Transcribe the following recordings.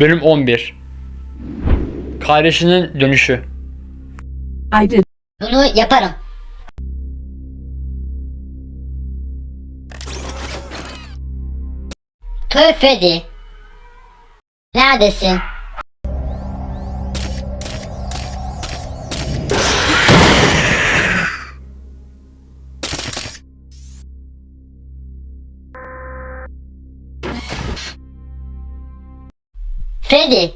Bölüm 11 Kardeşinin dönüşü I did. Bunu yaparım. Toy Freddy. Neredesin? Freddy.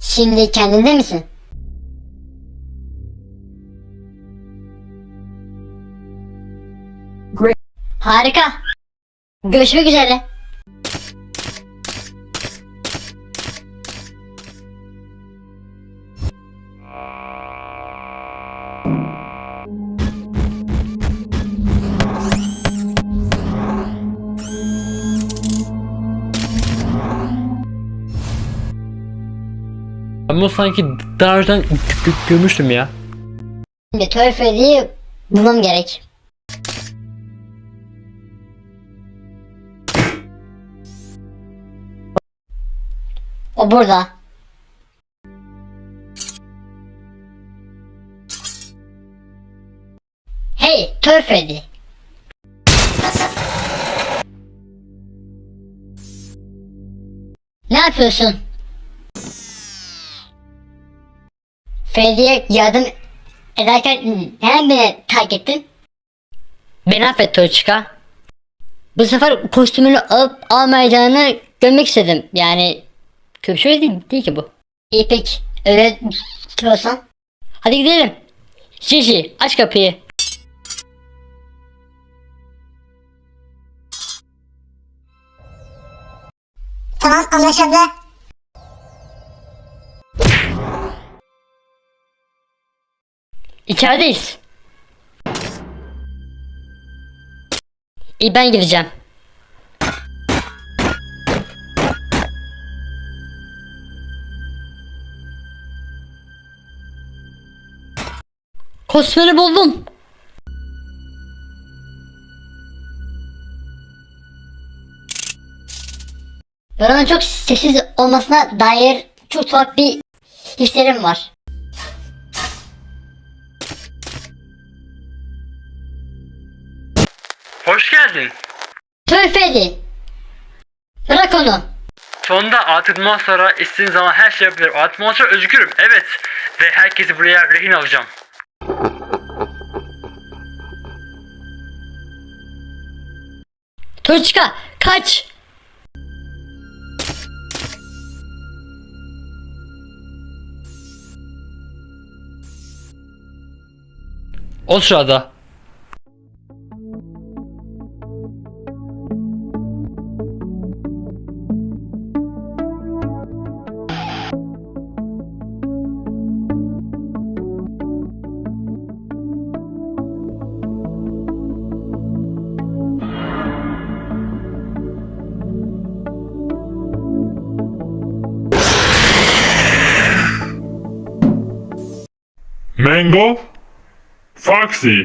Şimdi kendinde misin? Harika. Görüşmek üzere. Bunu sanki daha önceden gö- gö- görmüştüm ya Şimdi Freddy'yi bulmam gerek. O burada. Hey Freddy. Ne yapıyorsun? Freddy'ye yardım ederken neden beni terk ettin? Beni affet Toçka. Bu sefer kostümünü alıp almayacağını görmek istedim. Yani kötü şey değil, değil ki bu. İyi peki. Öyle diyorsan. Hadi gidelim. Şişi aç kapıyı. Tamam anlaşıldı. İçerideyiz. İyi ben gideceğim. Kostümünü buldum. Buranın çok sessiz olmasına dair çok tuhaf bir hislerim var. Geldin Tövfedi. Bırak onu. Sonunda sonra istediğim zaman her şey yapabilirim sonra özgürüm evet Ve herkesi buraya rehin alacağım Turçka kaç. O sırada Mango, Foxy.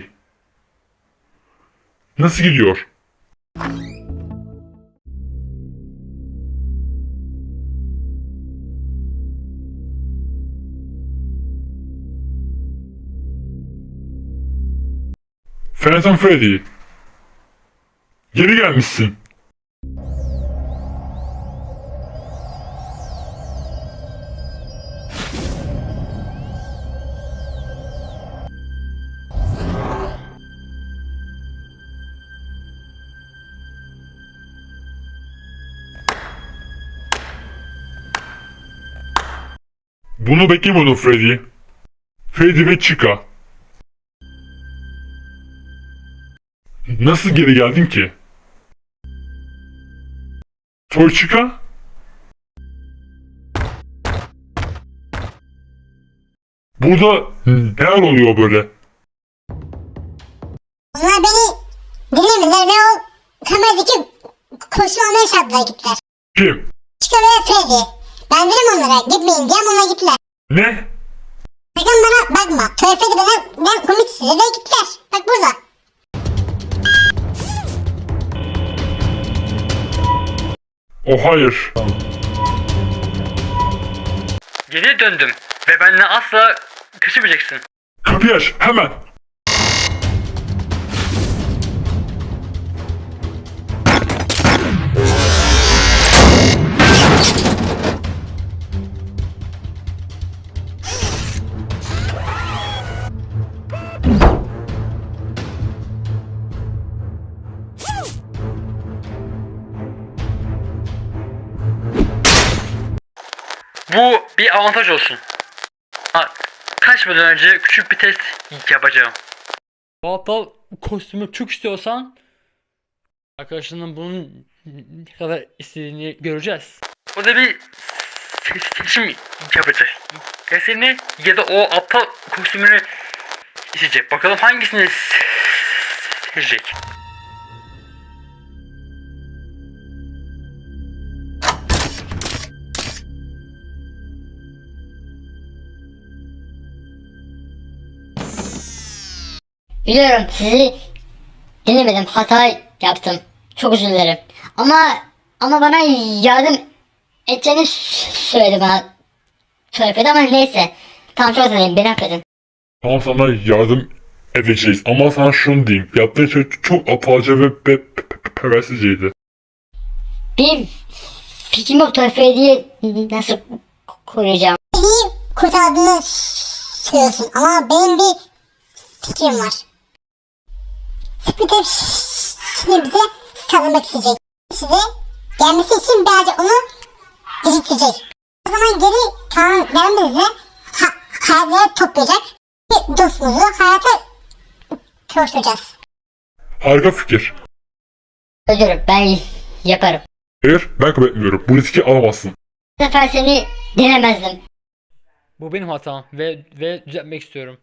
Nasıl gidiyor? Phantom Freddy. Geri gelmişsin. Bunu beklemiyordum Freddy. Freddy ve Chica. Nasıl geri geldin ki? Toy Chica? Burada neler oluyor böyle? Onlar beni dinlemediler ve o kameradaki kostüm almaya çarptılar gittiler. Kim? Chica ve Freddy. Ben dedim onlara gitmeyin diye onunla gittiler. Ne? Sakın bana bakma. Körfe de ben, ben komik size de gittiler. Bak burada. O hayır. Geri döndüm ve benimle asla küsmeyeceksin. Kapıyı aç hemen. Bu bir avantaj olsun. Ha, kaçmadan önce küçük bir test yapacağım. Aptal kostümü çok istiyorsan arkadaşının bunun ne kadar istediğini göreceğiz. O da bir se- seçim yapacak. Ya seni ya da o aptal kostümünü isteyecek. Bakalım hangisini se- seçecek. Biliyorum sizi dinlemedim. Hata yaptım. Çok özür dilerim. Ama ama bana yardım edeceğini söyledi bana. Söyledi ama neyse. Tamam çok özür dilerim. Beni affedin. Tamam sana yardım edeceğiz ama sana şunu diyeyim. Yaptığın şey çok aptalca ve pe- pe- pe- perversiceydi. Bir fikrim yok Tövfe'yi nasıl koruyacağım? İyi kurtardığını söylüyorsun ama benim bir fikrim var. Splinter şimdi bize saldırmak isteyecek. Size gelmesi için birazcık onu geciktecek. O zaman geri kalan vermemizle ha hayatları toplayacak ve dostumuzu hayata kavuşturacağız. Harika fikir. Özürüm ben yaparım. Hayır ben kabul etmiyorum. Bu riski alamazsın. Bu sefer seni denemezdim. Bu benim hatam ve ve düzeltmek istiyorum.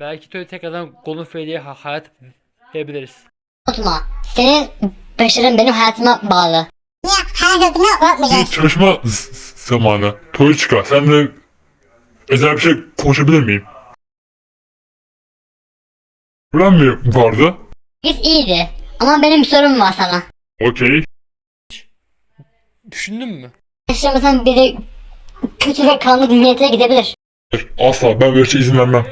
Belki de tekrardan Golden Freddy'ye ha- hayat verebiliriz. Unutma. Senin başarın benim hayatıma bağlı. Kırıklığına Bir uğratmayacağız? çalışma z- zamanı. Toyçika sen de özel bir şey konuşabilir miyim? Problem mi vardı? Biz iyiydi. Ama benim bir sorum var sana. Okey. Düşündün mü? Yaşamızdan biri kötü ve kanlı niyete gidebilir. Hayır, Asla ben böyle şey izin vermem.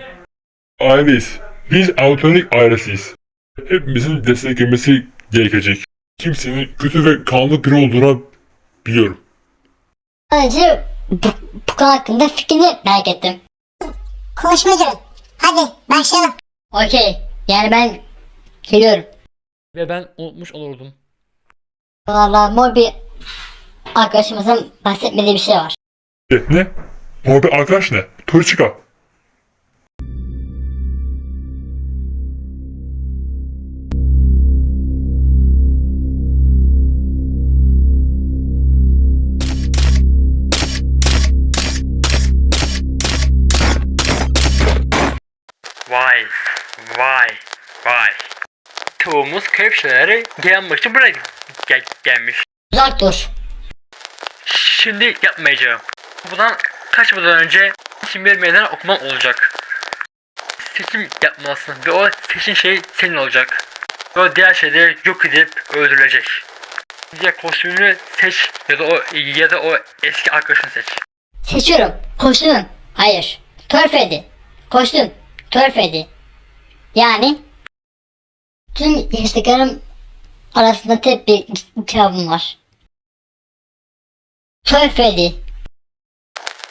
Aileyiz. Biz autonik ailesiyiz. Hepimizin desteklemesi gerekecek. Kimsenin kötü ve kanlı biri olduğunu biliyorum. Sadece bu, bu konu hakkında fikrini merak ettim. Konuşmayı durun. Hadi başlayalım. Okey. Yani ben geliyorum. Ve ben unutmuş olurdum. Valla mor bir arkadaşımızın bahsetmediği bir şey var. E, ne? Mor bir arkadaş ne? Toyçika. Vay, vay, vay. Şeyleri gelmek için buraya gel- gelmiş. Uzak dur. Şimdi yapmayacağım. Bundan kaçmadan önce şimdi bir meydan okuman olacak. Seçim yapmalısın ve o seçin şey senin olacak. Ve o diğer şeyleri yok edip öldürülecek. Ya kostümünü seç ya da o ya da o eski arkadaşını seç. Seçiyorum. Kostümüm. Hayır. Törfedi. Kostüm. Törfedi. Yani tüm yaşadıklarım arasında tek bir cevabım var. Törfedi.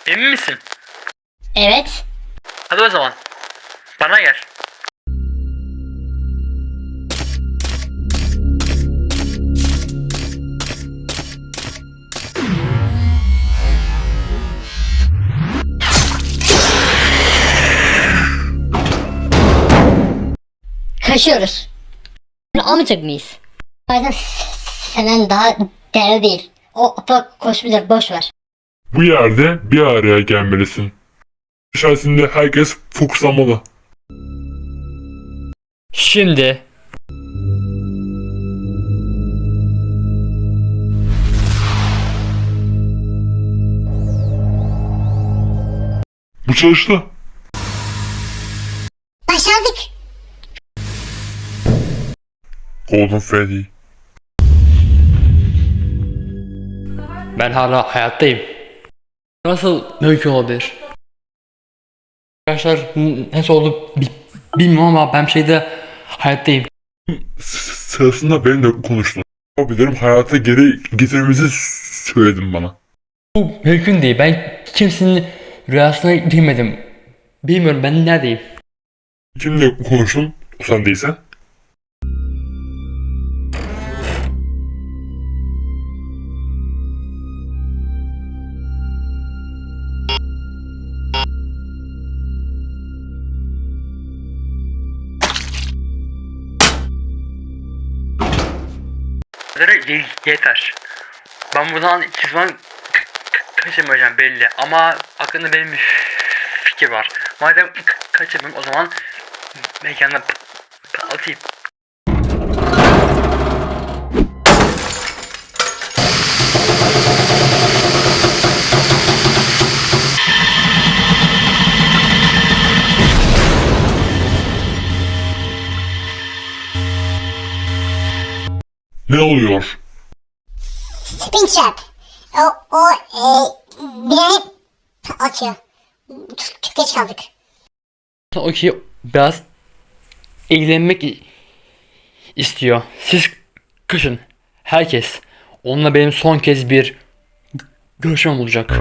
Emin misin? Evet. Hadi o zaman. Bana gel. Kaçıyoruz. Bunu almayacak mıyız? Zaten senden daha değerli değil. O aptal kostümleri boş ver. Bu yerde bir araya gelmelisin. İçerisinde herkes fokuslanmalı. Şimdi Bu çalıştı. Golden Freddy. Ben hala hayattayım. Nasıl mümkün olabilir? Arkadaşlar nasıl oldu bi- bilmiyorum ama ben şeyde hayattayım. Sırasında benimle konuştun. Abilerim hayata geri getirmemizi söyledin bana. Bu mümkün değil. Ben kimsenin rüyasına girmedim. Bilmiyorum ben neredeyim. Kimle konuştun? Sen değilsen. Ye- yeter. Ben buradan hiçbir zaman k- k- kaçamayacağım belli ama aklımda benim bir fikir var. Madem k- kaçamıyorum o zaman mekanda p- Ne oluyor? Spin trap. O, o e, binayı atıyor. Çok, geç kaldık. O ki biraz eğlenmek i- istiyor. Siz kaçın. Herkes. Onunla benim son kez bir görüşmem olacak.